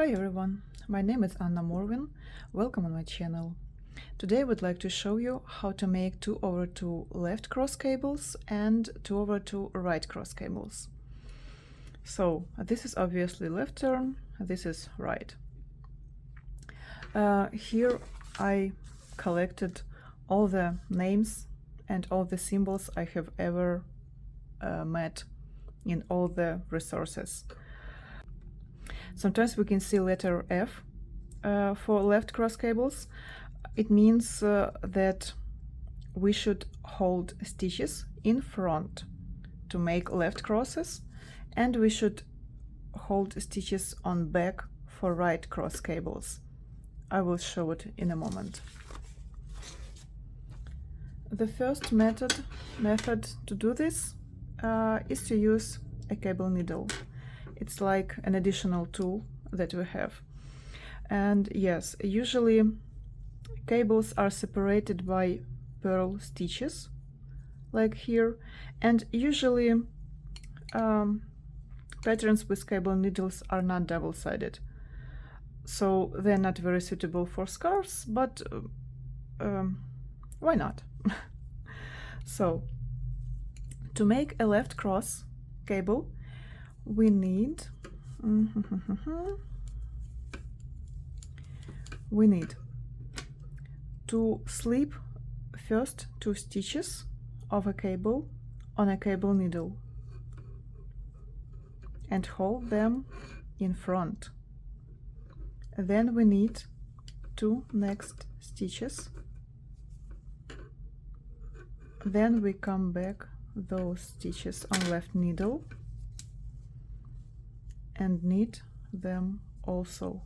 Hi everyone, my name is Anna Morvin. Welcome on my channel. Today I would like to show you how to make 2 over 2 left cross cables and 2 over 2 right cross cables. So this is obviously left turn, this is right. Uh, here I collected all the names and all the symbols I have ever uh, met in all the resources. Sometimes we can see letter F uh, for left cross cables. It means uh, that we should hold stitches in front to make left crosses and we should hold stitches on back for right cross cables. I will show it in a moment. The first method, method to do this uh, is to use a cable needle. It's like an additional tool that we have. And yes, usually cables are separated by purl stitches, like here, and usually um, patterns with cable needles are not double-sided. So they're not very suitable for scarves, but um, why not? so to make a left cross cable, we need mm-hmm. we need to slip first two stitches of a cable on a cable needle and hold them in front. Then we need two next stitches. Then we come back those stitches on left needle and knit them also.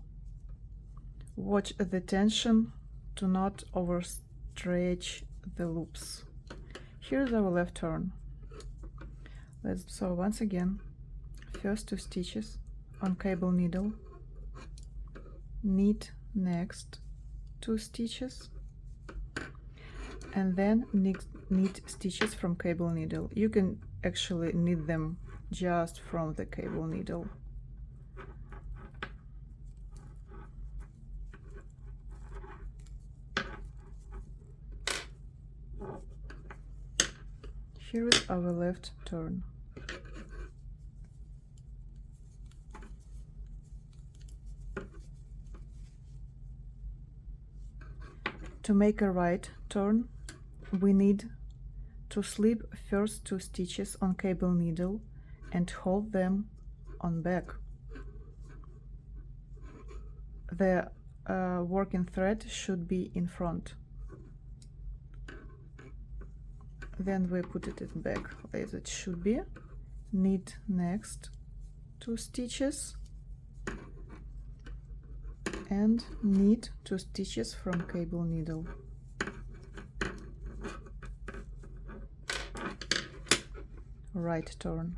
Watch the tension to not overstretch the loops. Here's our left turn. Let's so once again, first two stitches on cable needle, knit next two stitches and then knit, knit stitches from cable needle. You can actually knit them just from the cable needle. Here is our left turn. To make a right turn, we need to slip first two stitches on cable needle and hold them on back. The uh, working thread should be in front. Then we put it back as it should be. Knit next two stitches and knit two stitches from cable needle. right turn.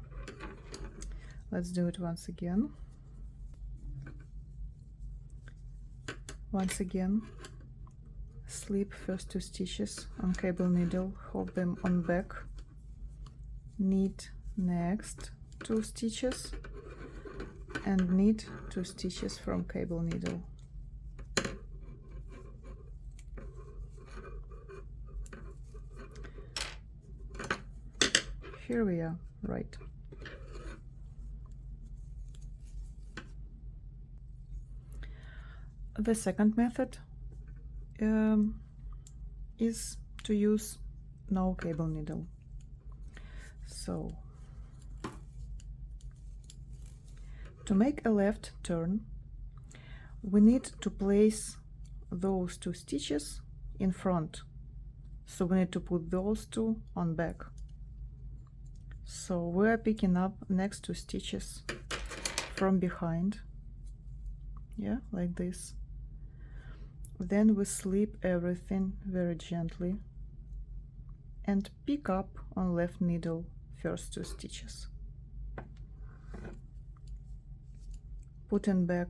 Let's do it once again. Once again, slip first two stitches on cable needle, hold them on back, knit next two stitches and knit two stitches from cable needle. here we are right the second method um, is to use no cable needle. So to make a left turn we need to place those two stitches in front. So we need to put those two on back. So we're picking up next two stitches from behind. Yeah like this then we slip everything very gently and pick up on left needle first two stitches. Putting back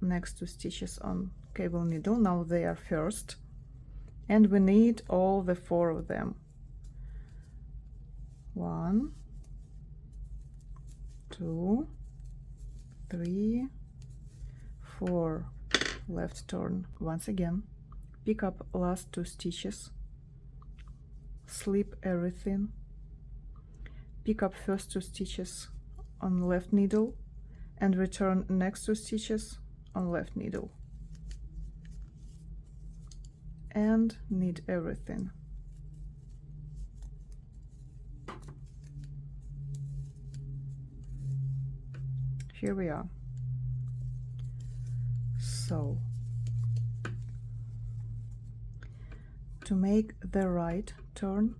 next two stitches on cable needle. Now they are first. And we need all the four of them. One, two, three, for left turn once again pick up last two stitches slip everything pick up first two stitches on left needle and return next two stitches on left needle. And knit everything. Here we are so to make the right turn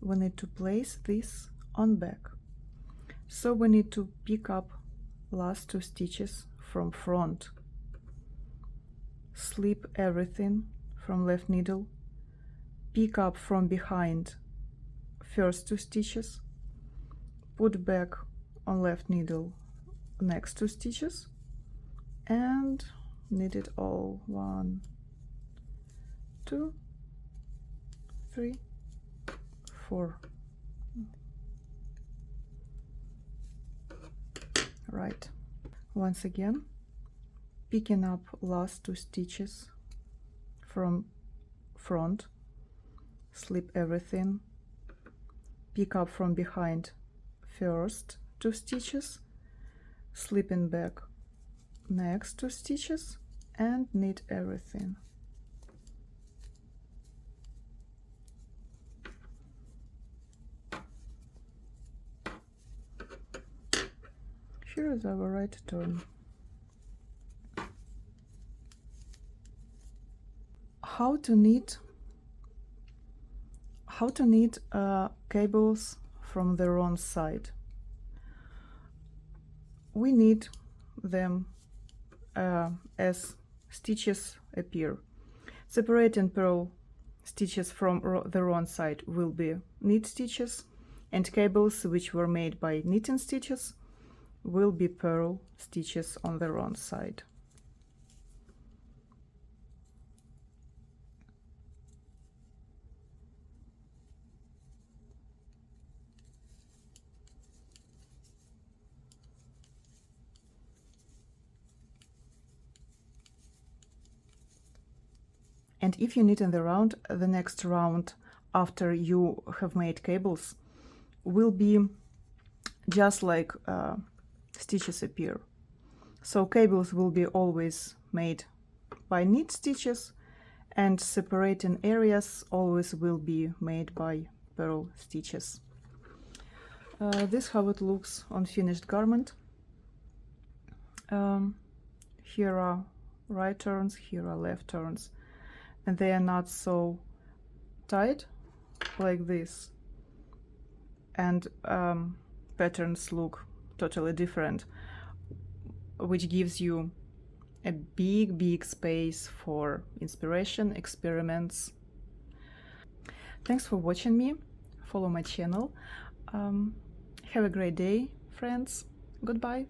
we need to place this on back. So we need to pick up last two stitches from front. Slip everything from left needle. Pick up from behind first two stitches. Put back on left needle next two stitches. And knit it all. One two three four. Right. Once again picking up last two stitches from front. Slip everything. Pick up from behind first two stitches. Slipping back next two stitches and knit everything. Here is our right turn. How to knit how to knit uh, cables from the wrong side. We knit them uh, as stitches appear. Separating purl stitches from the wrong side will be knit stitches and cables which were made by knitting stitches will be purl stitches on the wrong side And if you knit in the round, the next round after you have made cables will be just like uh, stitches appear. So cables will be always made by knit stitches and separating areas always will be made by purl stitches. Uh, this how it looks on finished garment. Um, here are right turns, here are left turns and they are not so tight like this. And um, patterns look totally different which gives you a big big space for inspiration experiments. Thanks for watching me. Follow my channel. Um, have a great day friends. Goodbye